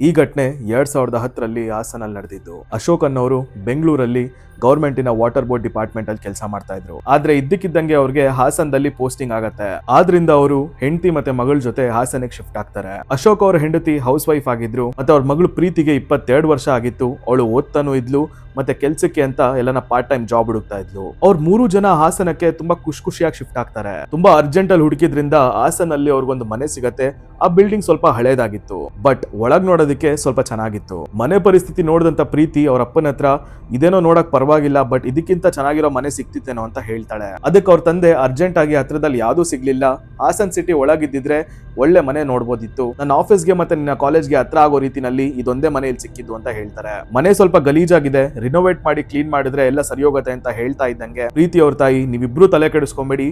ಈ ಘಟನೆ ಎರಡ್ ಸಾವಿರದ ಹತ್ತರಲ್ಲಿ ಹಾಸನಲ್ಲಿ ನಡೆದಿದ್ದು. ಅಶೋಕ್ ಅನ್ನೋರು ಬೆಂಗಳೂರಲ್ಲಿ ಗೌರ್ಮೆಂಟಿನ ವಾಟರ್ ಬೋರ್ಡ್ ಡಿಪಾರ್ಟ್ಮೆಂಟ್ ಅಲ್ಲಿ ಕೆಲಸ ಮಾಡ್ತಾ ಇದ್ರು. ಆದ್ರೆ ಇದ್ದಕ್ಕಿದ್ದಂಗೆ ಅವ್ರಿಗೆ ಹಾಸನದಲ್ಲಿ ಪೋಸ್ಟಿಂಗ್ ಆಗತ್ತೆ. ಆದ್ರಿಂದ ಅವರು ಹೆಂಡತಿ ಮತ್ತೆ ಮಗಳ ಜೊತೆ ಹಾಸನಕ್ಕೆ ಶಿಫ್ಟ್ ಆಗ್ತಾರೆ. ಅಶೋಕ್ ಅವ್ರ ಹೆಂಡತಿ ಹೌಸ್ ವೈಫ್ ಆಗಿದ್ರು, ಮತ್ತೆ ಅವ್ರ ಮಗಳು ಪ್ರೀತಿಗೆ ಇಪ್ಪತ್ತೆರಡು ವರ್ಷ ಆಗಿತ್ತು, ಅವಳು ಓದ್ತಾನು ಇದ್ಲು, ಮತ್ತೆ ಕೆಲ್ಸಕ್ಕೆ ಅಂತ ಎಲ್ಲನ ಪಾರ್ಟ್ ಟೈಮ್ ಜಾಬ್ ಹುಡುಕ್ತಾ ಇದ್ಲು. ಅವ್ರ ಮೂರು ಜನ ಹಾಸನಕ್ಕೆ ತುಂಬಾ ಖುಷಿ ಖುಷಿಯಾಗಿ ಶಿಫ್ಟ್ ಆಗ್ತಾರೆ. ತುಂಬಾ ಅರ್ಜೆಂಟ್ ಅಲ್ಲಿ ಹುಡುಕಿದ್ರಿಂದ ಹಾಸನಲ್ಲಿ ಅವ್ರಿಗೊಂದು ಮನೆ ಸಿಗತ್ತೆ, ಆ ಬಿಲ್ಡಿಂಗ್ ಸ್ವಲ್ಪ ಹಳೇದಾಗಿತ್ತು. ಬಟ್ ಒಳಗ್ ನೋಡೋದಕ್ಕೆ ಸ್ವಲ್ಪ ಚೆನ್ನಾಗಿತ್ತು. ಮನೆ ಪರಿಸ್ಥಿತಿ ನೋಡಿದಂತ ಪ್ರೀತಿ ಅವ್ರ ಅಪ್ಪನ ಹತ್ರ, ಇದೇನೋ ನೋಡಕ್ ಪರವಾಗಿಲ್ಲ ಬಟ್ ಇದಕ್ಕಿಂತ ಚೆನ್ನಾಗಿರೋ ಮನೆ ಸಿಕ್ತಿತ್ತೇನೋ ಅಂತ ಹೇಳ್ತಾಳೆ. ಅದಕ್ಕೆ ಅವ್ರ ತಂದೆ ಅರ್ಜೆಂಟ್ ಆಗಿ ಹತ್ರದಲ್ಲಿ ಯಾವ್ದೂ ಸಿಗ್ಲಿಲ್ಲ. ಹಾಸನ್ ಸಿಟಿ ಒಳಗಿದ್ದಿದ್ರೆ ಒಳ್ಳೆ ಮನೆ ನೋಡ್ಬೋದಿತ್ತು. ನನ್ನ ಆಫೀಸ್ಗೆ ಮತ್ತೆ ನಿನ್ನ ಕಾಲೇಜ್ಗೆ ಹತ್ರ ಆಗೋ ರೀತಿನಲ್ಲಿ ಇದೊಂದೇ ಮನೆಯಲ್ಲಿ ಸಿಕ್ಕಿದ್ದು ಅಂತ ಹೇಳ್ತಾರೆ. ಮನೆ ಸ್ವಲ್ಪ ಗಲೀಜಾಗಿದೆ. ರಿನೋವೇಟ್ ಮಾಡಿ ಕ್ಲೀನ್ ಮಾಡಿದ್ರೆ ಎಲ್ಲ ಸರಿ ಹೋಗುತ್ತೆ ಅಂತ ಹೇಳ್ತಾ ಇದ್ದಂಗೆ ಪ್ರೀತಿ ಅವ್ರ ತಾಯಿ, ನೀವಿಬ್ರು ತಲೆ ಕೆಡಿಸ್ಕೊಂಬೇಡಿ.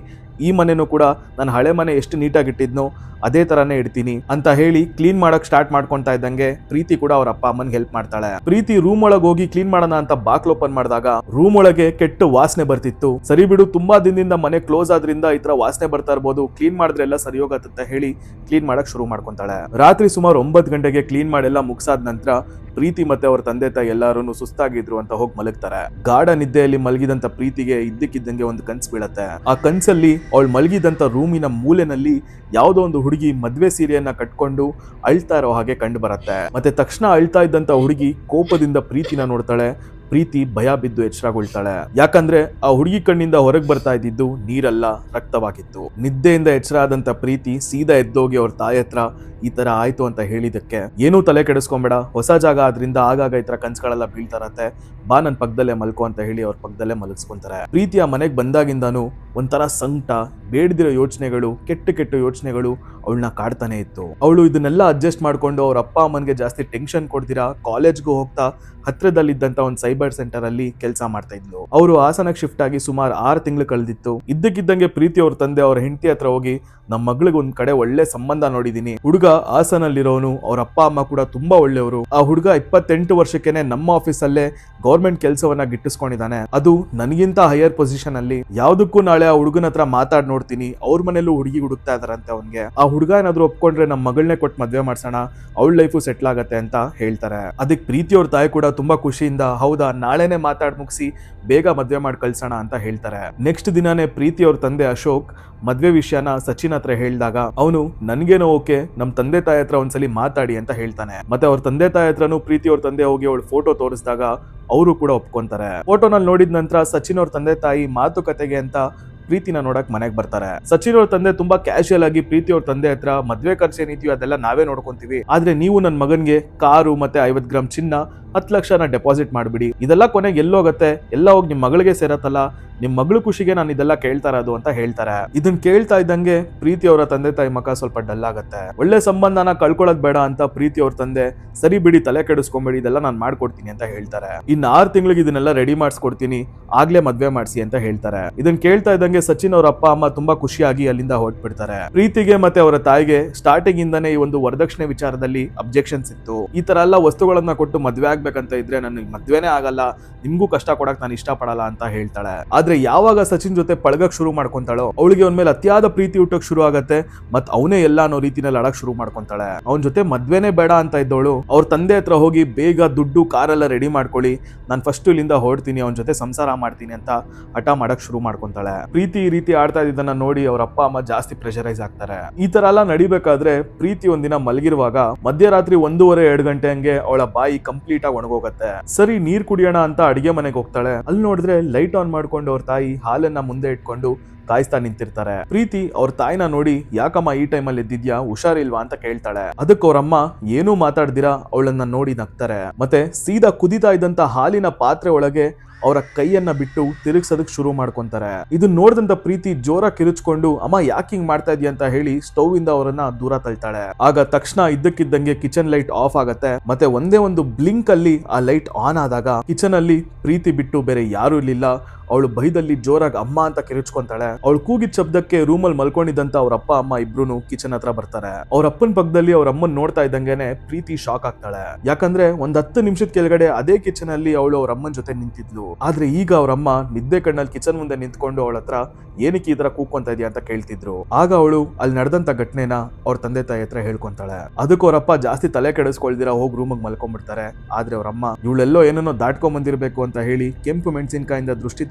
ಈ ಮನೆನೂ ಕೂಡ ನನ್ನ ಹಳೆ ಮನೆ ಎಷ್ಟು ನೀಟಾಗಿ ಇಟ್ಟಿದ್ನೋ ಅದೇ ತರಾನೇ ಇಡ್ತೀನಿ ಅಂತ ಹೇಳಿ ಕ್ಲೀನ್ ಮಾಡಕ್ ಸ್ಟಾರ್ಟ್ ಮಾಡ್ಕೊಂತಾ ಇದ್ದಂಗೆ ಪ್ರೀತಿ ಕೂಡ ಅವ್ರ ಅಪ್ಪ ಅಮ್ಮನ್ಗೆ ಹೆಲ್ಪ್ ಮಾಡ್ತಾಳೆ. ಪ್ರೀತಿ ರೂಮ್ ಒಳಗೆ ಹೋಗಿ ಕ್ಲೀನ್ ಮಾಡೋಣ ಅಂತ ಬಾಕ್ಲ್ ಓಪನ್ ಮಾಡಿದಾಗ ರೂಮ್ ಒಳಗೆ ಕೆಟ್ಟ ವಾಸನೆ ಬರ್ತಿತ್ತು. ಸರಿ ಬಿಡು, ತುಂಬಾ ದಿನದಿಂದ ಮನೆ ಕ್ಲೋಸ್ ಆದ್ರಿಂದ ಈ ತರ ವಾಸನೆ ಬರ್ತಾ ಇರ್ಬೋದು. ಕ್ಲೀನ್ ಮಾಡಿದ್ರೆ ಎಲ್ಲ ಸರಿ ಹೋಗತ್ತಂತ ಹೇಳಿ ಕ್ಲೀನ್ ಮಾಡಕ್ ಶುರು ಮಾಡ್ಕೊಂತಾಳೆ. ರಾತ್ರಿ ಸುಮಾರು ಒಂಬತ್ತು ಗಂಟೆಗೆ ಕ್ಲೀನ್ ಮಾಡೆಲ್ಲ ಮುಗಿಸಾದ ನಂತರ ಪ್ರೀತಿ ಮತ್ತೆ ಅವ್ರ ತಂದೆ ತಾಯಿ ಎಲ್ಲಾರು ಸುಸ್ತಾಗಿದ್ರು ಅಂತ ಹೋಗಿ ಮಲಗ್ತಾರೆ. ಗಾಢ ನಿದ್ದೆಯಲ್ಲಿ ಮಲಗಿದಂತ ಪ್ರೀತಿಗೆ ಇದ್ದಕ್ಕಿದ್ದಂಗೆ ಒಂದು ಕನ್ಸು ಬೀಳತ್ತೆ. ಆ ಕನ್ಸಲ್ಲಿ ಅವಳು ಮಲಗಿದಂತ ರೂಮಿನ ಮೂಲೆನಲ್ಲಿ ಯಾವುದೋ ಒಂದು ಹುಡುಗಿ ಮದ್ವೆ ಸೀರೆಯನ್ನ ಕಟ್ಕೊಂಡು ಅಳ್ತಾ ಇರೋ ಹಾಗೆ ಕಂಡು ಬರತ್ತೆ. ಮತ್ತೆ ತಕ್ಷಣ ಅಳ್ತಾ ಇದ್ದಂತ ಹುಡುಗಿ ಕೋಪದಿಂದ ಪ್ರೀತಿನ ನೋಡ್ತಾಳೆ. ಪ್ರೀತಿ, ಭಯ ಬಿದ್ದು ಎಚ್ಚರಗೊಳ್ತಾಳೆ. ಯಾಕಂದ್ರೆ ಆ ಹುಡುಗಿ ಕಣ್ಣಿಂದ ಹೊರಗೆ ಬರ್ತಾ ಇದ್ದಿದ್ದು ನೀರಲ್ಲ ರಕ್ತವಾಗಿತ್ತು. ನಿದ್ದೆಯಿಂದ ಎಚ್ಚರ ಆದಂತ ಪ್ರೀತಿ ಸೀದಾ ಎದ್ದೋಗಿ ಅವ್ರ ತಾಯಿ ಹತ್ರ ಈ ತರ ಆಯ್ತು ಅಂತ ಹೇಳಿದಕ್ಕೆ ಏನೂ ತಲೆ ಕೆಡಿಸ್ಕೊಂಬೇಡ. ಹೊಸ ಜಾಗ ಆದ್ರಿಂದ ಆಗಾಗ ಈ ತರ ಕನ್ಸ್ಗಳೆಲ್ಲ ಬೀಳ್ತಾರತ್ತೆ ಬಾ ನನ್ ಪಕ್ಕದಲ್ಲೇ ಮಲ್ಕೋ ಅಂತ ಹೇಳಿ ಅವ್ರ ಪಕ್ಕದಲ್ಲೇ ಮಲಗಿಸ್ಕೊಂತಾರೆ ಪ್ರೀತಿಯ ಮನೆಗೆ ಬಂದಾಗಿಂದಾನು ಒಂಥರ ಸಂಕಟ, ಬೇಡದಿರೋ ಯೋಚನೆಗಳು, ಕೆಟ್ಟ ಕೆಟ್ಟ ಯೋಚನೆಗಳು ಅವಳನ್ನ ಕಾಡ್ತಾನೆ ಇತ್ತು. ಅವಳು ಇದನ್ನೆಲ್ಲ ಅಡ್ಜಸ್ಟ್ ಮಾಡ್ಕೊಂಡು ಅವ್ರ ಅಪ್ಪ ಅಮ್ಮನ್ಗೆ ಜಾಸ್ತಿ ಟೆನ್ಷನ್ ಕೊಡ್ತೀರಾ, ಕಾಲೇಜ್ಗೂ ಹೋಗ್ತಾ ಹತ್ರದಲ್ಲಿದ್ದಂತ ಒಂದು ಸೈಬರ್ ಸೆಂಟರ್ ಅಲ್ಲಿ ಕೆಲಸ ಮಾಡ್ತಾ ಇದ್ಲು. ಅವರು ಹಾಸನಕ್ಕೆ ಶಿಫ್ಟ್ ಆಗಿ ಸುಮಾರು ಆರು ತಿಂಗಳು ಕಳೆದಿತ್ತು. ಇದ್ದಕ್ಕಿದ್ದಂಗೆ ಪ್ರೀತಿ ಅವ್ರ ತಂದೆ ಅವ್ರ ಹೆಂಡತಿ ಹತ್ರ ಹೋಗಿ ನಮ್ಮ ಮಗಳಿಗೆ ಒಂದ್ ಕಡೆ ಒಳ್ಳೆ ಸಂಬಂಧ ನೋಡಿದೀನಿ. ಹುಡುಗ ಹಾಸನಲ್ಲಿರೋನು, ಅವ್ರ ಅಪ್ಪ, ಅಮ್ಮ ಕೂಡ ತುಂಬಾ ಒಳ್ಳೆಯವರು. ಆ ಹುಡುಗ ಇಪ್ಪತ್ತೆಂಟು ವರ್ಷಕ್ಕೆನೆ ನಮ್ಮ ಆಫೀಸ್ ಅಲ್ಲೇ ಗೌರ್ಮೆಂಟ್ ಕೆಲಸವನ್ನ ಗಿಟ್ಟಿಸ್ಕೊಂಡಿದ್ದಾನೆ ಅದು ನನಗಿಂತ ಹೈಯರ್ ಪೊಸಿಷನ್ ಅಲ್ಲಿ. ಯಾವ್ದಕ್ಕೂ ನಾಳೆ ಆ ಹುಡುಗನ ಹತ್ರ ಮಾತಾಡ್ ನೋಡ್ತೀನಿ. ಅವ್ರ ಮನೇಲೂ ಹುಡುಗಿ ಹುಡುಕ್ತಾ ಇದಾರಂತೆ ಅವನ್ಗೆ. ಆ ಹುಡುಗ ಏನಾದ್ರು ಒಪ್ಕೊಂಡ್ರೆ ನಮ್ಮ ಮಗಳನ್ನೇ ಕೊಟ್ಟು ಮದ್ವೆ ಮಾಡ್ಸೋಣ. ಅವಳ ಲೈಫು ಸೆಟ್ಲ್ ಆಗತ್ತೆ ಅಂತ ಹೇಳ್ತಾರೆ. ಅದಕ್ಕೆ ಪ್ರೀತಿ ಅವ್ರ ತಾಯಿ ಕೂಡ ತುಂಬಾ ಖುಷಿಯಿಂದ, ಹೌದಾ ನಾಳೆನೆ ಮಾತಾಡ್ ಮುಗಿಸಿ ಬೇಗ ಮದ್ವೆ ಮಾಡಿ ಕಳ್ಸೋಣ ಅಂತ ಹೇಳ್ತಾರೆ. ನೆಕ್ಸ್ಟ್ ದಿನಾನೇ ಪ್ರೀತಿ ಅವ್ರ ತಂದೆ ಅಶೋಕ್ ಮದ್ವೆ ವಿಷಯನ ಸಚಿನ್ ಹತ್ರ ಹೇಳಿದಾಗ, ಅವನು ನನ್ಗೇನೋ ಓಕೆ, ನಮ್ ತಂದೆ ತಾಯಿ ಹತ್ರ ಒಂದ್ಸಲಿ ಮಾತಾಡಿ ಅಂತ ಹೇಳ್ತಾನೆ. ಮತ್ತೆ ಅವ್ರ ತಂದೆ ತಾಯಿ ಹತ್ರನೂ ಪ್ರೀತಿ ಅವ್ರ ತಂದೆ ಹೋಗಿ ಅವಳು ಫೋಟೋ ತೋರಿಸಿದಾಗ ಅವರು ಕೂಡ ಒಪ್ಕೊಂತಾರೆ. ಫೋಟೋನಲ್ಲಿ ನೋಡಿದ ನಂತರ ಸಚಿನ್ ಅವ್ರ ತಂದೆ ತಾಯಿ ಮಾತುಕತೆಗೆ ಅಂತ ಪ್ರೀತಿನ ನೋಡಕ್ ಮನೆಗೆ ಬರ್ತಾರೆ. ಸಚಿನ್ ಅವ್ರ ತಂದೆ ತುಂಬಾ ಕ್ಯಾಶುಯಲ್ ಆಗಿ ಪ್ರೀತಿ ಅವ್ರ ತಂದೆ ಹತ್ರ ಮದ್ವೆ ಖರ್ಚು ಏನಿದೆಯೋ ಅದೆಲ್ಲ ನಾವೇ ನೋಡ್ಕೊಂತೀವಿ. ಆದ್ರೆ ನೀವು ನನ್ನ ಮಗನ್ಗೆ ಕಾರು ಮತ್ತೆ ಐವತ್ ಗ್ರಾಮ್ ಚಿನ್ನ ಹತ್ತು ಲಕ್ಷನ ಡೆಪಾಸಿಟ್ ಮಾಡ್ಬಿಡಿ. ಇದೆಲ್ಲ ಕೊನೆಗೆ ಎಲ್ಲೋಗತ್ತೆ? ಎಲ್ಲ ಹೋಗಿ ನಿಮ್ಮ ಮಗಳಿಗೆ ಸೇರತ್ತಲ್ಲ? ನಿಮ್ ಮಗಳು ಖುಷಿಗೆ ನಾನು ಇದೆಲ್ಲ ಕೇಳ್ತಾ ಇರೋದು ಅಂತ ಹೇಳ್ತಾರೆ. ಇದನ್ನ ಕೇಳ್ತಾ ಇದ್ದಂಗೆ ಪ್ರೀತಿ ಅವರ ತಂದೆ ತಾಯಿ ಮಕ ಸ್ವಲ್ಪ ಡಲ್ ಆಗತ್ತೆ. ಒಳ್ಳೆ ಸಂಬಂಧನ ಕಳ್ಕೊಳ್ಳೋದ್ ಬೇಡ ಅಂತ ಪ್ರೀತಿ ಅವ್ರ ತಂದೆ, ಸರಿ ಬಿಡಿ, ತಲೆ ಕೆಡಿಸ್ಕೊಂಬೇಡಿ, ಇದೆಲ್ಲ ನಾನು ಮಾಡ್ಕೊಡ್ತೀನಿ ಅಂತ ಹೇಳ್ತಾರೆ. ಇನ್ನು ಆರು ತಿಂಗಳಿಗೆ ಇದನ್ನೆಲ್ಲ ರೆಡಿ ಮಾಡಿಸ್ಕೊಡ್ತೀನಿ, ಆಗ್ಲೇ ಮದ್ವೆ ಮಾಡಿಸಿ ಅಂತ ಹೇಳ್ತಾರೆ. ಇದನ್ನ ಕೇಳ್ತಾ ಇದ್ದಂಗೆ ಸಚಿನ್ ಅವ್ರ ಅಪ್ಪ, ಅಮ್ಮ ತುಂಬಾ ಖುಷಿಯಾಗಿ ಅಲ್ಲಿಂದ ಹೊರಟ್ಬಿಡ್ತಾರೆ. ಪ್ರೀತಿಗೆ ಮತ್ತೆ ಅವರ ತಾಯಿಗೆ ಸ್ಟಾರ್ಟಿಂಗ್ ಇಂದನೇ ಈ ಒಂದು ವರದಕ್ಷಿಣೆ ವಿಚಾರದಲ್ಲಿ ಅಬ್ಜೆಕ್ಷನ್ಸ್ ಇತ್ತು. ಈ ತರ ಎಲ್ಲ ವಸ್ತುಗಳನ್ನ ಕೊಟ್ಟು ಮದ್ವೆ ಆಗ್ಬೇಕಂತ ಇದ್ರೆ ನನಗೆ ಮದ್ವೆನೇ ಆಗಲ್ಲ, ನಿಮ್ಗೂ ಕಷ್ಟ ಕೊಡಕ್ ನಾನು ಇಷ್ಟಪಡಲ್ಲ ಅಂತ ಹೇಳ್ತಾಳೆ. ಆದ್ರೆ ಯಾವಾಗ ಸಚಿನ್ ಜೊತೆ ಪಳಗಕ್ ಶುರು ಮಾಡ್ಕೊಂತಾಳೋ, ಅವಳಿಗೆ ಅವನ ಮೇಲೆ ಅತಿಯಾದ ಪ್ರೀತಿ ಹುಟ್ಟಕ್ ಶುರು ಆಗತ್ತೆ, ಮತ್ ಅವನೇ ಎಲ್ಲ ಅನ್ನೋ ರೀತಿನಲ್ಲಿ ಅಡಕ್ ಶುರು ಮಾಡ್ಕೊಂತಾಳೆ. ಅವನ ಜೊತೆ ಮದ್ವೆನೇ ಬೇಡ ಅಂತ ಇದ್ದವಳು, ಅವ್ರ ತಂದೆ ಹತ್ರ ಹೋಗಿ ಬೇಗ ದುಡ್ಡು, ಕಾರೆಲ್ಲ ರೆಡಿ ಮಾಡ್ಕೊಳ್ಳಿ, ನಾನು ಫಸ್ಟ್ ಇಲ್ಲಿಂದ ಹೊರಡ್ತೀನಿ, ಅವನ ಜೊತೆ ಸಂಸಾರ ಮಾಡ್ತೀನಿ ಅಂತ ಹಠ ಮಾಡಕ್ ಶುರು ಮಾಡ್ಕೊಂತಾಳೆ. ಪ್ರೀತಿ ಈ ರೀತಿ ಆಡ್ತಾ ಇದ್ದನ್ನ ನೋಡಿ ಅವ್ರ ಅಪ್ಪ, ಅಮ್ಮ ಜಾಸ್ತಿ ಪ್ರೆಷರೈಸ್ ಆಗ್ತಾರೆ. ಈ ತರ ಎಲ್ಲ ನಡಿಬೇಕಾದ್ರೆ ಪ್ರೀತಿ ಒಂದಿನ ಮಲಗಿರುವಾಗ ಮಧ್ಯರಾತ್ರಿ ಒಂದೂವರೆ, ಎರಡು ಗಂಟೆ ಹಂಗೆ ಅವಳ ಬಾಯಿ ಕಂಪ್ಲೀಟ್ ಒಣಗೋಗತ್ತೆ. ಸರಿ, ನೀರ್ ಕುಡಿಯೋಣ ಅಂತ ಅಡಿಗೆ ಮನೆಗೆ ಹೋಗ್ತಾಳೆ. ಅಲ್ಲಿ ನೋಡಿದ್ರೆ ಲೈಟ್ ಆನ್ ಮಾಡ್ಕೊಂಡು ಅವ್ರ ತಾಯಿ ಹಾಲನ್ನ ಮುಂದೆ ಇಟ್ಕೊಂಡು ಕಾಯಿಸ್ತಾ ನಿಂತಿರ್ತಾರೆ. ಪ್ರೀತಿ ಅವ್ರ ತಾಯಿನ ನೋಡಿ, ಯಾಕಮ್ಮ ಈ ಟೈಮಲ್ಲಿ ಎದ್ದಿದ್ಯಾ? ಹುಷಾರಿಲ್ವಾ? ಅಂತ ಕೇಳ್ತಾಳೆ. ಅದಕ್ಕೆ ಅವ್ರಮ್ಮ ಏನೂ ಮಾತಾಡ್ದಿರಾ? ಅವಳನ್ನ ನೋಡಿ ನಗ್ತಾರೆ. ಮತ್ತೆ ಸೀದಾ ಕುದಿತಾ ಇದ್ದಂತ ಹಾಲಿನ ಪಾತ್ರೆ ಒಳಗೆ ಅವರ ಕೈಯನ್ನ ಬಿಟ್ಟು ತಿರುಗಿಸೋದಕ್ಕೆ ಶುರು ಮಾಡ್ಕೊಂತಾರೆ. ಇದನ್ನ ನೋಡಿದಂತ ಪ್ರೀತಿ ಜೋರ ಕಿರುಚ್ಕೊಂಡು, ಅಮ್ಮ, ಯಾಕೆ ಹಿಂಗ್ ಮಾಡ್ತಾ ಇದೀಯ? ಅಂತ ಹೇಳಿ ಸ್ಟೌವ್ ಇಂದ ಅವರನ್ನ ದೂರ ತಳ್ತಾಳೆ. ಆಗ ತಕ್ಷಣ ಇದ್ದಕ್ಕಿದ್ದಂಗೆ ಕಿಚನ್ ಲೈಟ್ ಆಫ್ ಆಗತ್ತೆ. ಮತ್ತೆ ಒಂದೇ ಒಂದು ಬ್ಲಿಂಕ್ ಅಲ್ಲಿ ಆ ಲೈಟ್ ಆನ್ ಆದಾಗ ಕಿಚನ್ ಅಲ್ಲಿ ಪ್ರೀತಿ ಬಿಟ್ಟು ಬೇರೆ ಯಾರು ಇರ್ಲಿಲ್ಲ. ಅವಳು ಭಯದಲ್ಲಿ ಜೋರಾಗಿ ಅಮ್ಮ ಅಂತ ಕಿರುಚ್ಕೊಂತಾಳೆ. ಅವಳು ಕೂಗಿದ ಶಬ್ದಕ್ಕೆ ರೂಮಲ್ಲಿ ಮಲ್ಕೊಂಡಿದ್ದಂತ ಅವ್ರ ಅಪ್ಪ, ಅಮ್ಮ ಇಬ್ರು ಕಿಚನ್ ಹತ್ರ ಬರ್ತಾರೆ. ಅವ್ರ ಅಪ್ಪನ ಪಕ್ಕದಲ್ಲಿ ಅವ್ರ ಅಮ್ಮನ್ ನೋಡ್ತಾ ಇದ್ದಂಗೆನೆ ಪ್ರೀತಿ ಶಾಕ್ ಆಗ್ತಾಳೆ. ಯಾಕಂದ್ರೆ ಒಂದ್ ಹತ್ತು ನಿಮಿಷದ ಕೆಳಗಡೆ ಅದೇ ಕಿಚನ್ ಅಲ್ಲಿ ಅವಳು ಅವ್ರ ಅಮ್ಮನ ಜೊತೆ ನಿಂತಿದ್ಲು. ಆದ್ರೆ ಈಗ ಅವ್ರ ಅಮ್ಮ ನಿದ್ದೆ ಕಣ್ಣಲ್ಲಿ ಕಿಚನ್ ಮುಂದೆ ನಿಂತ್ಕೊಂಡು ಅವಳ ಹತ್ರ ಏನಕ್ಕೆ ಈ ತರ ಕೂಕೊಂತ ಇದೆಯಾ? ಅಂತ ಕೇಳ್ತಿದ್ರು. ಆಗ ಅವಳು ಅಲ್ಲಿ ನಡೆದಂತ ಘಟನೆನ ಅವ್ರ ತಂದೆ ತಾಯಿ ಹತ್ರ ಹೇಳ್ಕೊಂತಾಳೆ. ಅದಕ್ಕೆ ಅವ್ರಪ್ಪ ಜಾಸ್ತಿ ತಲೆ ಕೆಡಿಸ್ಕೊಳ್ದಿರ ಹೋಗಿ ರೂಮಿಗೆ ಮಲ್ಕೊಂಡ್ಬಿಡ್ತಾರೆ ಆದ್ರೆ ಅವ್ರಮ್ಮ ಇವಳೆಲ್ಲೋ ಏನನ್ನೋ ದಾಟ್ಕೊಂಡ್ ಬಂದಿರ್ಬೇಕು ಅಂತ ಹೇಳಿ ಕೆಂಪು ಮೆಣಸಿನಕಾಯಿಂದ ದೃಷ್ಟಿ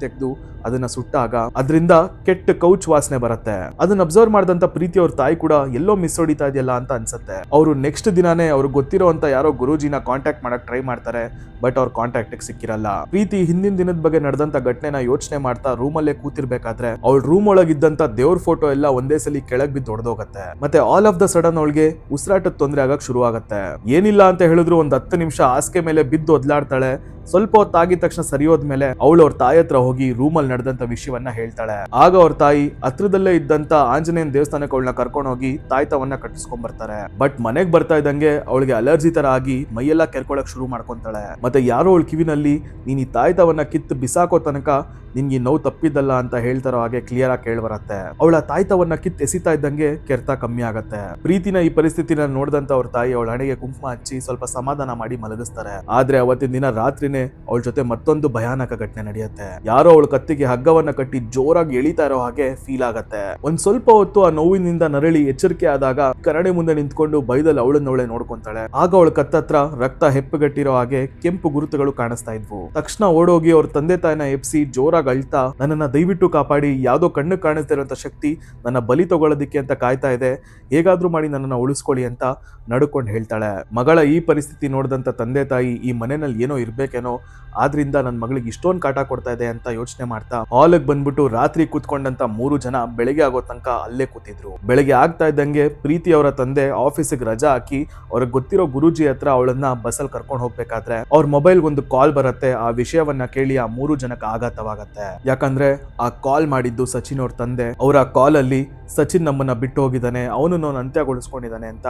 ಅದನ್ನ ಸುಟ್ಟಾಗ ಅದರಿಂದ ಕೆಟ್ಟ ಕೌಚ್ ವಾಸನೆ ಬರುತ್ತೆ. ಅದನ್ನ ಅಬ್ಸರ್ವ್ ಮಾಡಿದಂತ ಪ್ರೀತಿ ಅವ್ರ ತಾಯಿ ಕೂಡ ಎಲ್ಲೋ ಮಿಸ್ ಹೊಡಿತಾ ಇದೆಯಲ್ಲ ಅಂತ ಅನ್ಸುತ್ತೆ. ಅವರು ನೆಕ್ಸ್ಟ್ ದಿನಾನೇ ಅವ್ರಿಗೆ ಗೊತ್ತಿರೋಂತ ಯಾರೋ ಗುರುಜಿನ ಕಾಂಟ್ಯಾಕ್ಟ್ ಮಾಡಕ್ ಟ್ರೈ ಮಾಡ್ತಾರೆ ಬಟ್ ಅವ್ರ ಕಾಂಟ್ಯಾಕ್ಟ್ ಸಿಕ್ಕಿರಲ್ಲ. ಪ್ರೀತಿ ಹಿಂದಿನ ದಿನದ ಬಗ್ಗೆ ನಡೆದಂತ ಘಟನೆನ ಯೋಚನೆ ಮಾಡ್ತಾ ರೂಮಲ್ಲೇ ಕೂತಿರ್ಬೇಕಾದ್ರೆ ಅವ್ಳ ರೂಮ್ ಒಳಗಿದ್ದಂತ ದೇವ್ರ ಫೋಟೋ ಎಲ್ಲ ಒಂದೇ ಸಲ ಕೆಳಗ್ ಬಿದ್ದು ಹೊಡೆದೋಗತ್ತೆ ಮತ್ತೆ ಆಲ್ ಆಫ್ ದ ಸಡನ್ ಅವಳಿಗೆ ಉಸಿರಾಟದ ತೊಂದರೆ ಆಗಕ್ ಶುರು ಆಗತ್ತೆ ಏನಿಲ್ಲ ಅಂತ ಹೇಳಿದ್ರು ಒಂದ್ ಹತ್ತು ನಿಮಿಷ ಹಾಸಿಗೆ ಮೇಲೆ ಬಿದ್ದು ಒದ್ಲಾಡ್ತಾಳೆ ಸ್ವಲ್ಪ ಹೊತ್ತಾಗಿದ ತಕ್ಷಣ ಸರಿ ಹೋದ್ಮೇಲೆ ಅವಳು ಅವ್ರ ತಾಯಿ ಹತ್ರ ಹೋಗಿ ರೂಮಲ್ಲಿ ನಡೆದಂತ ವಿಷಯವನ್ನ ಹೇಳ್ತಾಳೆ. ಆಗ ಅವ್ರ ತಾಯಿ ಹತ್ರದಲ್ಲೇ ಇದ್ದಂತ ಆಂಜನೇಯನ ದೇವಸ್ಥಾನಕ್ಕೆ ಅವಳನ್ನ ಕರ್ಕೊಂಡು ಹೋಗಿ ತಾಯ್ತವನ್ನ ಕಟ್ಟಿಸ್ಕೊಂಡ್ ಬರ್ತಾರೆ ಬಟ್ ಮನೆಗ್ ಬರ್ತಾ ಇದ್ದಂಗೆ ಅವಳಿಗೆ ಅಲರ್ಜಿ ತರ ಆಗಿ ಮೈಯೆಲ್ಲ ಕೆರ್ಕೊಳಕ್ ಶುರು ಮಾಡ್ಕೊಂತಾಳೆ. ಮತ್ತೆ ಯಾರೋ ಅವಳ ಕಿವಿನಲ್ಲಿ, ನೀನ್ ಈ ತಾಯ್ತವನ್ನ ಕಿತ್ತು ಬಿಸಾಕೋ ತನಕ ನಿನ್ಗೆ ನೋವು ತಪ್ಪಿದ್ದಲ್ಲ ಅಂತ ಹೇಳ್ತಾರೋ ಹಾಗೆ ಕ್ಲಿಯರ್ ಆಗಿ ಕೇಳಿ ಬರತ್ತೆ ಅವಳ ತಾಯ್ತವನ್ನ ಕಿತ್ ಎಸಿತಾ ಇದ್ದಂಗೆ ಕೆರ್ತ ಕಮ್ಮಿ ಆಗತ್ತೆ. ಪ್ರೀತಿನ ಈ ಪರಿಸ್ಥಿತಿನ ನೋಡಿದಂತ ಅವ್ರ ತಾಯಿ ಅವಳ ಹಣೆಗೆ ಕುಂಕುಮ ಹಚ್ಚಿ ಸ್ವಲ್ಪ ಸಮಾಧಾನ ಮಾಡಿ ಮಲಗಿಸ್ತಾರೆ. ಆದ್ರೆ ಅವತ್ತಿನ ದಿನ ರಾತ್ರಿನೇ ಅವಳ ಜೊತೆ ಮತ್ತೊಂದು ಭಯಾನಕ ಘಟನೆ ನಡೆಯುತ್ತೆ. ಯಾರೋ ಅವಳ ಕತ್ತಿಗೆ ಹಗ್ಗವನ್ನ ಕಟ್ಟಿ ಜೋರಾಗಿ ಎಳಿತಾ ಇರೋ ಹಾಗೆ ಫೀಲ್ ಆಗತ್ತೆ. ಒಂದ್ ಸ್ವಲ್ಪ ಹೊತ್ತು ಆ ನೋವಿನಿಂದ ನರಳಿ ಎಚ್ಚರಿಕೆ ಆದಾಗ ಕರಡೆ ಮುಂದೆ ನಿಂತ್ಕೊಂಡು ಬೈದಲ್ಲಿ ಅವಳನ್ನವಳೆ ನೋಡ್ಕೊಂತಾಳೆ. ಆಗ ಅವಳ ಕತ್ತತ್ರ ರಕ್ತ ಹೆಪ್ಪುಗಟ್ಟಿರೋ ಹಾಗೆ ಕೆಂಪು ಗುರುತುಗಳು ಕಾಣಿಸ್ತಾ ಇದ್ವು. ತಕ್ಷಣ ಓಡೋಗಿ ಅವ್ರ ತಂದೆ ತಾಯಿನ ಎಪ್ಸಿ ಜೋರಾಗಿ ಅಳ್ತಾ ನನ್ನನ್ನು ದಯವಿಟ್ಟು ಕಾಪಾಡಿ, ಯಾವುದೋ ಕಣ್ಣು ಕಾಣಿಸ್ತಿರೋಂಥ ಶಕ್ತಿ ನನ್ನ ಬಲಿ ತಗೊಳ್ಳೋದಕ್ಕೆ ಅಂತ ಕಾಯ್ತಾ ಇದೆ. ಹೇಗಾದ್ರೂ ಮಾಡಿ ನನ್ನನ್ನ ಉಳಿಸ್ಕೊಳ್ಳಿ ಅಂತ ನಡ್ಕೊಂಡು ಹೇಳ್ತಾಳೆ. ಮಗಳ ಈ ಪರಿಸ್ಥಿತಿ ನೋಡಿದಂಥ ತಂದೆ ತಾಯಿ ಈ ಮನೆಯಲ್ಲಿ ಏನೋ ಇರಬೇಕೇನೋ, ಆದ್ರಿಂದ ನನ್ನ ಮಗಳಿಗೆ ಇಷ್ಟೊಂದು ಕಾಟ ಕೊಡ್ತಾ ಇದೆ ಅಂತ ಯೋಚನೆ ಮಾಡ್ತಾ ಹಾಲಿಗೆ ಬಂದ್ಬಿಟ್ಟು ರಾತ್ರಿ ಕೂತ್ಕೊಂಡಂತ ಮೂರು ಜನ ಬೆಳಗ್ಗೆ ಆಗೋ ತನಕ ಅಲ್ಲೇ ಕೂತಿದ್ರು. ಬೆಳಗ್ಗೆ ಆಗ್ತಾ ಇದ್ದಂಗೆ ಪ್ರೀತಿ ಅವರ ತಂದೆ ಆಫೀಸಿಗೆ ರಜಾ ಹಾಕಿ ಅವ್ರಿಗೆ ಗೊತ್ತಿರೋ ಗುರುಜಿ ಹತ್ರ ಅವಳನ್ನ ಬಸ್ಸಲ್ಲಿ ಕರ್ಕೊಂಡು ಹೋಗ್ಬೇಕಾದ್ರೆ ಅವ್ರ ಮೊಬೈಲ್ ಒಂದು ಕಾಲ್ ಬರುತ್ತೆ, ಆ ವಿಷಯವನ್ನ ಕೇಳಿ ಆ ಮೂರು ಜನಕ್ಕೆ ಆಘಾತವಾಗತ್ತೆ. ಯಾಕಂದ್ರೆ ಆ ಕಾಲ್ ಮಾಡಿದ್ದು ಸಚಿನ್ ಅವ್ರ ತಂದೆ. ಅವರ ಕಾಲ್ ಅಲ್ಲಿ ಸಚಿನ್ ನಮ್ಮನ್ನ ಬಿಟ್ಟು ಹೋಗಿದ್ದಾನೆ ಅವನು ನಾನು ಅಂತ್ಯಗೊಳಿಸ್ಕೊಂಡಿದ್ದಾನೆ ಅಂತ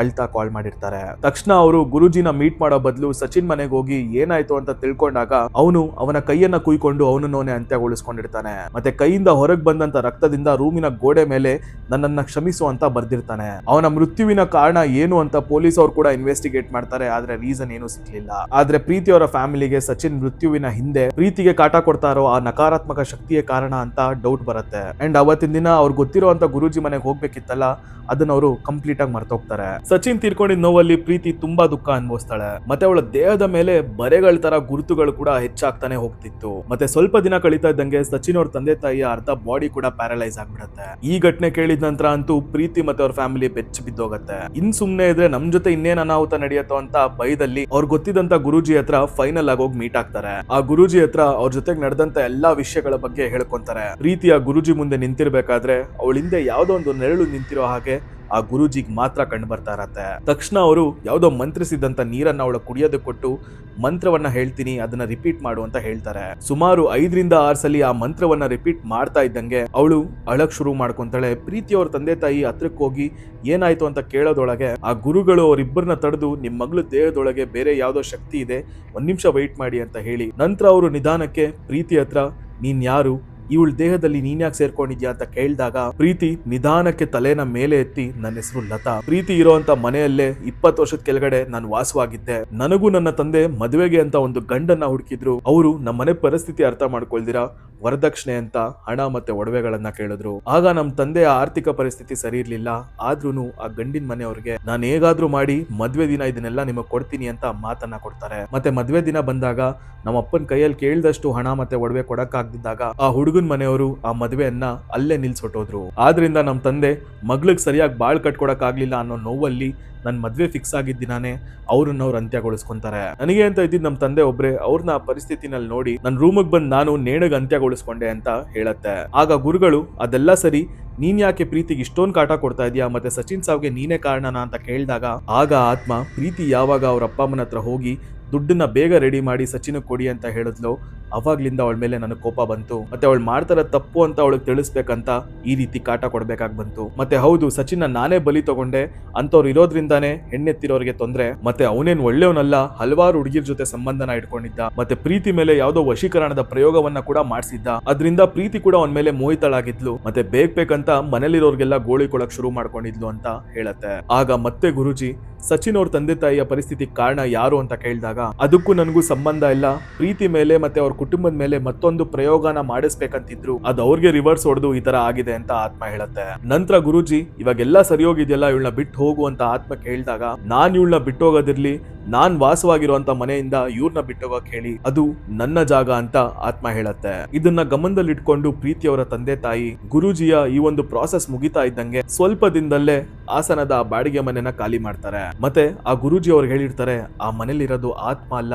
ಅಳ್ತಾ ಕಾಲ್ ಮಾಡಿರ್ತಾರೆ. ತಕ್ಷಣ ಅವರು ಗುರುಜಿನ ಮೀಟ್ ಮಾಡೋ ಬದಲು ಸಚಿನ್ ಮನೆಗೆ ಹೋಗಿ ಏನಾಯ್ತು ಅಂತ ತಿಳ್ಕೊಂಡಾಗ ಅವನು ಅವನ ಕೈಯನ್ನ ಕುಯ್ಕೊಂಡು ಅವನನ್ನೇ ಅಂತ್ಯಗೊಳಿಸ್ಕೊಂಡಿರ್ತಾನೆ. ಮತ್ತೆ ಕೈಯಿಂದ ಹೊರಗೆ ಬಂದಂತ ರಕ್ತದಿಂದ ರೂಮಿನ ಗೋಡೆ ಮೇಲೆ ನನ್ನನ್ನ ಕ್ಷಮಿಸು ಅಂತ ಬರ್ದಿರ್ತಾನೆ. ಅವನ ಮೃತ್ಯುವಿನ ಕಾರಣ ಏನು ಅಂತ ಪೊಲೀಸ್ ಅವ್ರು ಕೂಡ ಇನ್ವೆಸ್ಟಿಗೇಟ್ ಮಾಡ್ತಾರೆ, ಆದ್ರೆ ರೀಸನ್ ಏನು ಸಿಗ್ಲಿಲ್ಲ. ಆದ್ರೆ ಪ್ರೀತಿ ಅವರ ಫ್ಯಾಮಿಲಿಗೆ ಸಚಿನ್ ಮೃತ್ಯುವಿನ ಹಿಂದೆ ಪ್ರೀತಿಗೆ ಕಾಟ ಕೊಡ್ತಾರೋ ಆ ನಕಾರಾತ್ಮಕ ಶಕ್ತಿಯೇ ಕಾರಣ ಅಂತ ಡೌಟ್ ಬರುತ್ತೆ. ಅಂಡ್ ಅವತ್ತಿನ ದಿನ ಅವ್ರು ಗೊತ್ತಿರೋ ಅಂತ ಗುರುಜಿ ಮನೆಗೆ ಹೋಗ್ಬೇಕಿತ್ತಲ್ಲ, ಅದನ್ನ ಅವರು ಕಂಪ್ಲೀಟ್ ಆಗಿ ಮರ್ತೋಗ್ತಾರೆ. ಸಚಿನ್ ತೀರ್ಕೊಂಡಿದ್ದ ನೋವಲ್ಲಿ ಪ್ರೀತಿ ತುಂಬಾ ದುಃಖ ಅನುಭವಿಸ್ತಾಳೆ. ಮತ್ತೆ ಅವಳ ದೇಹದ ಮೇಲೆ ಬರೆಗಳ ತರ ಗುರುತುಗಳು ಕೂಡ ಹೆಚ್ಚಾಗ್ತಾನೆ ಹೋಗ್ತಿತ್ತು. ಮತ್ತೆ ಸ್ವಲ್ಪ ದಿನ ಕಳೀತಾ ಇದ್ದಂಗೆ ಸಚಿನ್ ಅವ್ರ ತಂದೆ ತಾಯಿಯ ಅರ್ಧ ಬಾಡಿ ಕೂಡ ಪ್ಯಾರಲೈಸ್ ಆಗ್ಬಿಡತ್ತೆ. ಈ ಘಟನೆ ಕೇಳಿದ ನಂತರ ಅಂತೂ ಪ್ರೀತಿ ಮತ್ತೆ ಅವ್ರ ಫ್ಯಾಮಿಲಿ ಬೆಚ್ಚ ಬಿದ್ದೋಗತ್ತೆ. ಇನ್ ಸುಮ್ನೆ ಇದ್ರೆ ನಮ್ ಜೊತೆ ಇನ್ನೇನ್ ಅನಾಹುತ ನಡೆಯುತ್ತೋ ಅಂತ ಭಯದಲ್ಲಿ ಅವ್ರ ಗೊತ್ತಿದ್ದಂತ ಗುರುಜಿ ಹತ್ರ ಫೈನಲ್ ಆಗಿ ಹೋಗಿ ಮೀಟ್ ಆಗ್ತಾರೆ. ಆ ಗುರುಜಿ ಹತ್ರ ಅವ್ರ ಜೊತೆಗೆ ನಡೆದಂತ ಎಲ್ಲಾ ವಿಷಯಗಳ ಬಗ್ಗೆ ಹೇಳ್ಕೊಂತಾರೆ. ಪ್ರೀತಿಯ ಗುರುಜಿ ಮುಂದೆ ನಿಂತಿರ್ಬೇಕಾದ್ರೆ ಅವಳ ಹಿಂದೆ ಯಾವ್ದೋ ಒಂದು ನೆರಳು ನಿಂತಿರೋ ಹಾಗೆ ಆ ಗುರೂಜಿಗೆ ಮಾತ್ರ ಕಂಡು ಬರ್ತಾ ಇರತ್ತೆ. ತಕ್ಷಣ ಅವರು ಯಾವುದೋ ಮಂತ್ರಿಸಿದಂತ ನೀರನ್ನ ಅವಳ ಕುಡಿಯೋದಕ್ಕೆ ಕೊಟ್ಟು ಮಂತ್ರವನ್ನ ಹೇಳ್ತೀನಿ, ಅದನ್ನ ರಿಪೀಟ್ ಮಾಡು ಅಂತ ಹೇಳ್ತಾರೆ. ಸುಮಾರು ಐದರಿಂದ ಆರು ಸಲ ಆ ಮಂತ್ರವನ್ನ ರಿಪೀಟ್ ಮಾಡ್ತಾ ಇದ್ದಂಗೆ ಅವಳು ಅಳಕ್ ಶುರು ಮಾಡ್ಕೊಂತಾಳೆ. ಪ್ರೀತಿ ಅವ್ರ ತಂದೆ ತಾಯಿ ಹತ್ರಕ್ಕೆ ಹೋಗಿ ಏನಾಯ್ತು ಅಂತ ಕೇಳೋದೊಳಗೆ ಆ ಗುರುಗಳು ಅವರಿಬ್ಬರನ್ನ ತಡೆದು, ನಿಮ್ ಮಗಳು ದೇಹದೊಳಗೆ ಬೇರೆ ಯಾವ್ದೋ ಶಕ್ತಿ ಇದೆ, ಒಂದ್ ನಿಮಿಷ ವೈಟ್ ಮಾಡಿ ಅಂತ ಹೇಳಿ ನಂತರ ಅವರು ನಿಧಾನಕ್ಕೆ, ಪ್ರೀತಿ ಹತ್ರ, ನೀನ್ ಯಾರು? ಇವಳ ದೇಹದಲ್ಲಿ ನೀನ್ ಯಾಕೆ ಸೇರ್ಕೊಂಡಿದ್ಯಾ ಅಂತ ಕೇಳಿದಾಗ, ಪ್ರೀತಿ ನಿಧಾನಕ್ಕೆ ತಲೆನ ಮೇಲೆ ಎತ್ತಿ ನನ್ನ ಹೆಸರು ಲತಾ. ಪ್ರೀತಿ ಇರೋಂತ ಮನೆಯಲ್ಲೇ ಇಪ್ಪತ್ತು ವರ್ಷದ ಕೆಳಗಡೆ ನಾನು ವಾಸವಾಗಿದ್ದೆ. ನನಗೂ ನನ್ನ ತಂದೆ ಮದುವೆಗೆ ಅಂತ ಒಂದು ಗಂಡನ್ನ ಹುಡುಕಿದ್ರು. ಅವರು ನಮ್ಮ ಮನೆ ಪರಿಸ್ಥಿತಿ ಅರ್ಥ ಮಾಡ್ಕೊಳ್ದಿರಾ? ವರದಕ್ಷಿಣೆ ಅಂತ ಹಣ ಮತ್ತೆ ಒಡವೆಗಳನ್ನ ಕೇಳಿದ್ರು. ಆಗ ನಮ್ಮ ತಂದೆಯ ಆರ್ಥಿಕ ಪರಿಸ್ಥಿತಿ ಸರಿ ಇರ್ಲಿಲ್ಲ. ಆದ್ರೂನು ಆ ಗಂಡಿನ ಮನೆಯವ್ರಿಗೆ, ನಾನು ಹೇಗಾದ್ರೂ ಮಾಡಿ ಮದ್ವೆ ದಿನ ಇದನ್ನೆಲ್ಲ ನಿಮಗೆ ಕೊಡ್ತೀನಿ ಅಂತ ಮಾತನ್ನ ಕೊಡ್ತಾರೆ. ಮತ್ತೆ ಮದ್ವೆ ದಿನ ಬಂದಾಗ ನಮ್ಮ ಅಪ್ಪನ ಕೈಯಲ್ಲಿ ಕೇಳಿದಷ್ಟು ಹಣ ಮತ್ತೆ ಒಡವೆ ಕೊಡಕ್ಕಾಗ್ದಿದ್ದಾಗ ಆ ಹುಡುಗನ್ ಮನೆಯವರು ಆ ಮದುವೆಯನ್ನ ಅಲ್ಲೇ ನಿಲ್ಸೊಟ್ಟೋದ್ರು ಆದ್ರಿಂದ ನಮ್ಮ ತಂದೆ ಮಗ್ಳಿಗೆ ಸರಿಯಾಗಿ ಬಾಳ್ ಕಟ್ಕೊಡಕ್ ಆಗ್ಲಿಲ್ಲ ಅನ್ನೋ ನೋವಲ್ಲಿ ನನ್ ಮದ್ವೆ ಫಿಕ್ಸ್ ಆಗಿದ್ದ ದಿನಾನೇ ಅವ್ರನ್ನ ಅವ್ರು ಅಂತ್ಯಗೊಳಿಸ್ಕೊಂತಾರೆ. ನನಗೆ ಅಂತ ಇದ್ದಿದ್ ನಮ್ಮ ತಂದೆ ಒಬ್ರೆ ಅವ್ರನ್ನ ಆ ಪರಿಸ್ಥಿತಿನಲ್ಲಿ ನೋಡಿ ನನ್ನ ರೂಮಿಗೆ ಬಂದು ನಾನು ನೇಣಗ್ ಅಂತ್ಯಗೊಳಿಸ್ಕೊಂಡೆ ಅಂತ ಹೇಳತ್ತೆ. ಆಗ ಗುರುಗಳು, ಅದೆಲ್ಲ ಸರಿ, ನೀನ್ ಯಾಕೆ ಪ್ರೀತಿಗೆ ಇಷ್ಟೊಂದು ಕಾಟ ಕೊಡ್ತಾ ಇದೀಯಾ ಮತ್ತೆ ಸಚಿನ್ ಸಾವ್ಗೆ ನೀನೇ ಕಾರಣನಾ? ಅಂತ ಕೇಳಿದಾಗ ಆಗ ಆತ್ಮ ಪ್ರೀತಿ ಯಾವಾಗ ಅವ್ರ ಅಪ್ಪ ಅಮ್ಮನ ಹತ್ರ ಹೋಗಿ ದುಡ್ಡನ್ನ ಬೇಗ ರೆಡಿ ಮಾಡಿ ಸಚಿನ್ ಕೊಡಿ ಅಂತ ಹೇಳಿದ್ಲು. ಅವಾಗ್ಲಿಂದ ಅವಳ ಮೇಲೆ ನನಗೆ ಕೋಪ ಬಂತು. ಮತ್ತೆ ಅವಳು ಮಾಡ್ತಾರ ತಪ್ಪು ಅಂತ ಅವಳಿಗೆ ತಿಳಿಸ್ಬೇಕಂತ ಈ ರೀತಿ ಕಾಟ ಕೊಡ್ಬೇಕಾಗ್ ಬಂತು. ಮತ್ತೆ ಹೌದು ಸಚಿನ್ ನಾನೇ ಬಲಿ ತಗೊಂಡೆ. ಅಂತವ್ರು ಇರೋದ್ರಿಂದಾನೇ ಹೆಣ್ಣೆತ್ತಿರೋರಿಗೆ ತೊಂದ್ರೆ. ಮತ್ತೆ ಅವನೇನ್ ಒಳ್ಳೆಯವನಲ್ಲ, ಹಲವಾರು ಹುಡುಗಿರ್ ಜೊತೆ ಸಂಬಂಧನ ಇಟ್ಕೊಂಡಿದ್ದ. ಮತ್ತೆ ಪ್ರೀತಿ ಮೇಲೆ ಯಾವ್ದೋ ವಶೀಕರಣದ ಪ್ರಯೋಗವನ್ನ ಕೂಡ ಮಾಡಿಸಿದ್ದ. ಅದರಿಂದ ಪ್ರೀತಿ ಕೂಡ ಅವನ ಮೇಲೆ ಮೋಹಿತಳಾಗಿದ್ಲು. ಮತ್ತೆ ಬೇಕ್ ಬೇಕಂತ ಮನೇಲಿರೋರ್ಗೆಲ್ಲ ಗೋಳಿ ಕೊಡಕ್ ಶುರು ಮಾಡ್ಕೊಂಡಿದ್ಲು ಅಂತ ಹೇಳತ್ತೆ. ಆಗ ಮತ್ತೆ ಗುರುಜಿ ಸಚಿನ್ ಅವ್ರ ತಂದೆ ತಾಯಿಯ ಪರಿಸ್ಥಿತಿ ಕಾರಣ ಯಾರು ಅಂತ ಕೇಳಿದಾಗ, ಅದಕ್ಕೂ ನನಗೂ ಸಂಬಂಧ ಇಲ್ಲ. ಪ್ರೀತಿ ಮೇಲೆ ಮತ್ತೆ ಅವ್ರ ಕುಟುಂಬದ ಮೇಲೆ ಮತ್ತೊಂದು ಪ್ರಯೋಗನ ಮಾಡಿಸ್ಬೇಕಂತಿದ್ರು. ಅದು ಅವ್ರಿಗೆ ರಿವರ್ಸ್ ಹೊಡೆದು ಈ ತರ ಆಗಿದೆ ಅಂತ ಆತ್ಮ ಹೇಳುತ್ತೆ. ನಂತರ ಗುರುಜಿ, ಇವಾಗೆಲ್ಲ ಸರಿಯೋಗಿದೆಯಲ್ಲ, ಇವಳನ್ನ ಬಿಟ್ಟು ಹೋಗು ಅಂತ ಆತ್ಮ ಕೇಳಿದಾಗ, ನಾನ್ ಇವಳನ್ನ ಬಿಟ್ಟು ಹೋಗೋದಿರ್ಲಿ. ನಾನ್ ವಾಸವಾಗಿರುವಂತ ಮನೆಯಿಂದ ಇವ್ರನ್ನ ಬಿಟ್ಟೋಗಕ್ ಹೇಳಿ ಅದು ನನ್ನ ಜಾಗ ಅಂತ ಆತ್ಮ ಹೇಳತ್ತೆ. ಇದನ್ನ ಗಮನದಲ್ಲಿಟ್ಕೊಂಡು ಪ್ರೀತಿಯವರ ತಂದೆ ತಾಯಿ, ಗುರುಜಿಯ ಈ ಒಂದು ಪ್ರಾಸೆಸ್ ಮುಗಿತಾ ಇದ್ದಂಗೆ ಸ್ವಲ್ಪ ದಿನದಲ್ಲೇ ಹಾಸನದ ಆ ಬಾಡಿಗೆ ಮನೆನ ಖಾಲಿ ಮಾಡ್ತಾರೆ. ಮತ್ತೆ ಆ ಗುರುಜಿ ಅವ್ರಿಗೆ ಹೇಳಿರ್ತಾರೆ, ಆ ಮನೇಲಿರೋದು ಆತ್ಮ ಅಲ್ಲ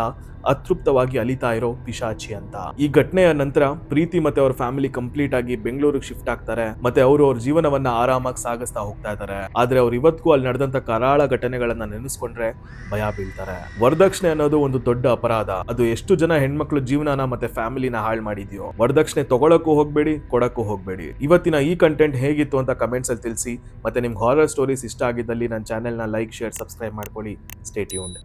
ಅತೃಪ್ತವಾಗಿ ಅಲಿತಾ ಇರೋ ಪಿಶಾಚಿ ಅಂತ. ಈ ಘಟನೆಯ ನಂತರ ಪ್ರೀತಿ ಮತ್ತೆ ಅವ್ರ ಫ್ಯಾಮಿಲಿ ಕಂಪ್ಲೀಟ್ ಆಗಿ ಬೆಂಗಳೂರಿಗೆ ಶಿಫ್ಟ್ ಆಗ್ತಾರೆ. ಮತ್ತೆ ಅವರು ಅವ್ರ ಜೀವನವನ್ನ ಆರಾಮಾಗಿ ಸಾಗಿಸ್ತಾ ಹೋಗ್ತಾ ಇದ್ದಾರೆ ಆದ್ರೆ ಅವ್ರು ಇವತ್ತಿಗೂ ಅಲ್ಲಿ ನಡೆದಂತ ಕರಾಳ ಘಟನೆಗಳನ್ನ ನೆನೆಸ್ಕೊಂಡ್ರೆ ಭಯ ಬೀಳ್ತಾರೆ. ವರದಕ್ಷಿಣೆ ಅನ್ನೋದು ಒಂದು ದೊಡ್ಡ ಅಪರಾಧ. ಅದು ಎಷ್ಟು ಜನ ಹೆಣ್ಮಕ್ಳು ಜೀವನನ ಮತ್ತೆ ಫ್ಯಾಮಿಲಿನ ಹಾಳು ಮಾಡಿದ್ಯೋ. ವರದಕ್ಷಿಣೆ ತಗೊಳಕ್ಕೂ ಹೋಗ್ಬೇಡಿ, ಕೊಡಕ್ಕೂ ಹೋಗ್ಬೇಡಿ. ಇವತ್ತಿನ ಈ ಕಂಟೆಂಟ್ ಹೇಗಿತ್ತು ಅಂತ ಕಮೆಂಟ್ಸ್ ಅಲ್ಲಿ ತಿಳಿಸಿ. ಮತ್ತೆ ನಿಮ್ಗೆ ಹಾರರ್ ಸ್ಟೋರೀಸ್ ಇಷ್ಟ ಆಗಿದ್ದಲ್ಲಿ ನನ್ನ ಚಾನೆಲ್ನ ಲೈಕ್ ಶೇರ್ ಸಬ್ಸ್ಕ್ರೈಬ್ ಮಾಡ್ಕೊಳ್ಳಿ. Stay tuned